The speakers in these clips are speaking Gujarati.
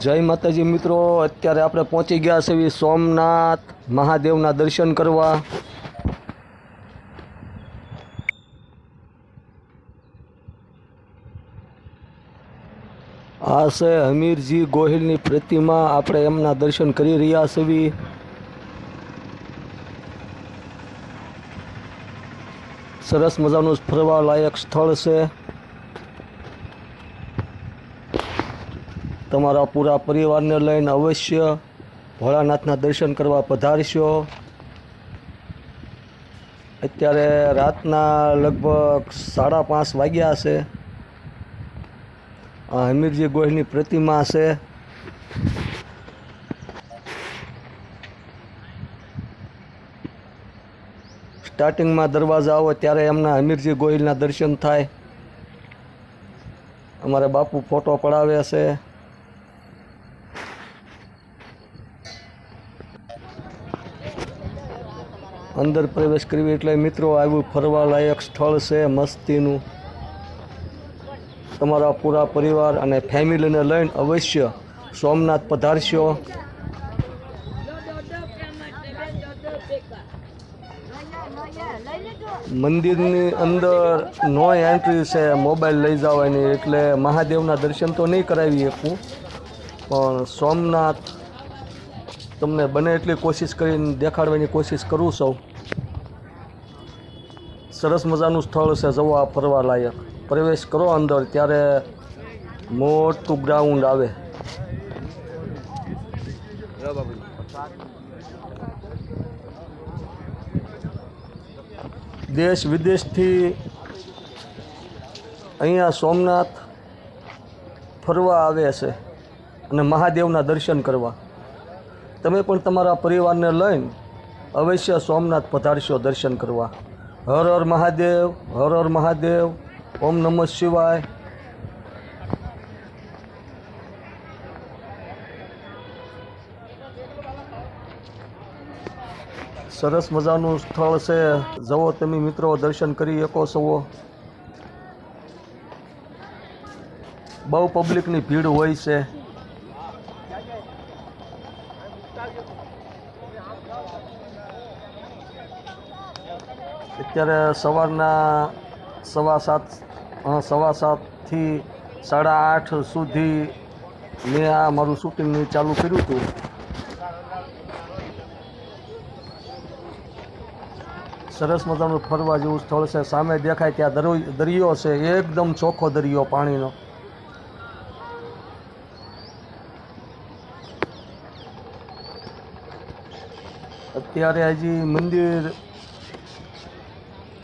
જય માતાજી મિત્રો, અત્યારે આપણે પહોંચી ગયા છે સોમનાથ મહાદેવના દર્શન કરવા. આ છે હમીરજી ગોહિલની પ્રતિમા, આપણે એમના દર્શન કરી રહ્યા છીએ. સરસ મજાનું ફરવા લાયક સ્થળ છે. તમારા પૂરા પરિવારને લઈને અવશ્ય ભોળાનાથના દર્શન કરવા પધારશો. અત્યારે રાતના લગભગ સાડા પાંચ વાગ્યા છે આ હમીરજી ગોહિલની પ્રતિમા છે સ્ટાર્ટિંગમાં દરવાજા આવો ત્યારે એમના હમીરજી ગોહિલના દર્શન થાય. અમારે બાપુ ફોટો પડાવે છે અંદર પ્રવેશ કરવી એટલે મિત્રો આવ્યું ફરવા લાયક સ્થળ છે મસ્તીનું. તમારા પૂરા પરિવાર અને ફેમિલીને લઈને અવશ્ય સોમનાથ પધારશો. મંદિરની અંદર નો એન્ટ્રી છે મોબાઈલ લઈ જવાની એટલે મહાદેવના દર્શન તો નહીં કરાવી શકું. પણ સોમનાથ તમને બને એટલી કોશિશ કરીને દેખાડવાની કોશિશ કરું સૌ સરસ મજાનું સ્થળ છે જવા ફરવા લાયક. પ્રવેશ કરો અંદર, ત્યારે મોટું ગ્રાઉન્ડ આવે. દેશ વિદેશથી અહીંયા સોમનાથ ફરવા આવે છે અને મહાદેવના દર્શન કરવા. તમે પણ તમારા પરિવારને લઈને અવશ્ય સોમનાથ પધારશો દર્શન કરવા. હર હર મહાદેવ, હર હર મહાદેવ, ઓમ નમઃ શિવાય. સરસ મજાનું સ્થળ છે. જવો તમે મિત્રો, દર્શન કરી શકો છો. બહુ પબ્લિકની ભીડ હોય છે. અત્યારે સવારના સવા સાત સવા સાતથી સાડા આઠ સુધી મેં આ મારું શૂટિંગ ચાલુ કર્યું હતું. સરસ મજાનું ફરવા જેવું સ્થળ છે. સામે દેખાય ત્યાં દરો- દરિયો છે. એકદમ ચોખ્ખો દરિયો પાણીનો. અત્યારે હજી મંદિર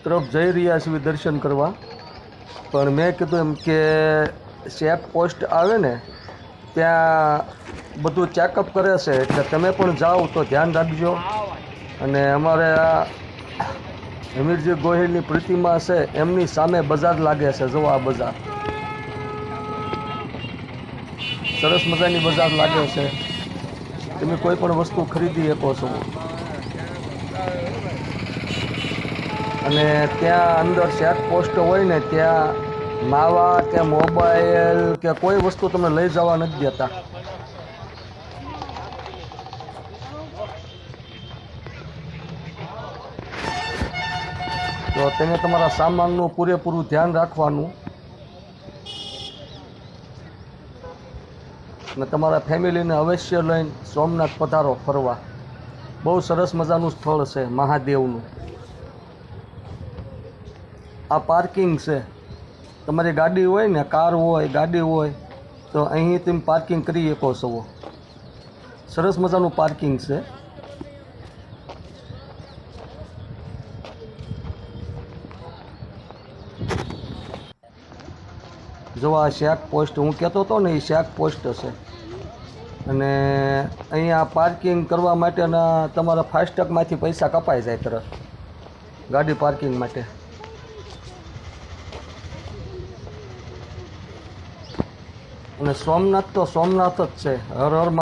તરફ જઈ રહ્યા છીએ દર્શન કરવા. પણ મેં કીધું એમ કે સેફ પોસ્ટ આવે ને, ત્યાં બધું ચેકઅપ કરે છે. એટલે તમે પણ જાઓ તો ધ્યાન રાખજો. અને અમારે આ હમીરજી ગોહિલની પ્રતિમા છે, એમની સામે બજાર લાગે છે. જો આ બજાર. સરસ મજાની બજાર લાગે છે. તમે કોઈ પણ વસ્તુ ખરીદી શકો છો. અને ત્યાં અંદર ચેક પોસ્ટ હોય ને, ત્યાં માવા કે મોબાઈલ કે કોઈ વસ્તુ તમને લઈ જવા નથી દેતા. તો તેને તમારા સામાનનું પૂરેપૂરું ધ્યાન રાખવાનું. અને તમારા ફેમિલીને અવશ્ય લઈને સોમનાથ પધારો ફરવા. બહુ સરસ મજાનું સ્થળ છે મહાદેવનું. આ પાર્કિંગ છે. તમારી ગાડી હોય ને કાર હોય, ગાડી હોય, તો અહીં તમે પાર્કિંગ કરી શકો છો. સરસ મજાનું પાર્કિંગ છે. જો આ શેક પોસ્ટ હું કહેતો હતો ને, એ શેક પોસ્ટ હશે. અને અહીંયા પાર્કિંગ કરવા માટેના તમારા ફાસ્ટેગમાંથી પૈસા કપાઈ જાય તરત. ગાડી પાર્કિંગ માટે. અને સોમનાથ તો સોમનાથ જ છે. હર હર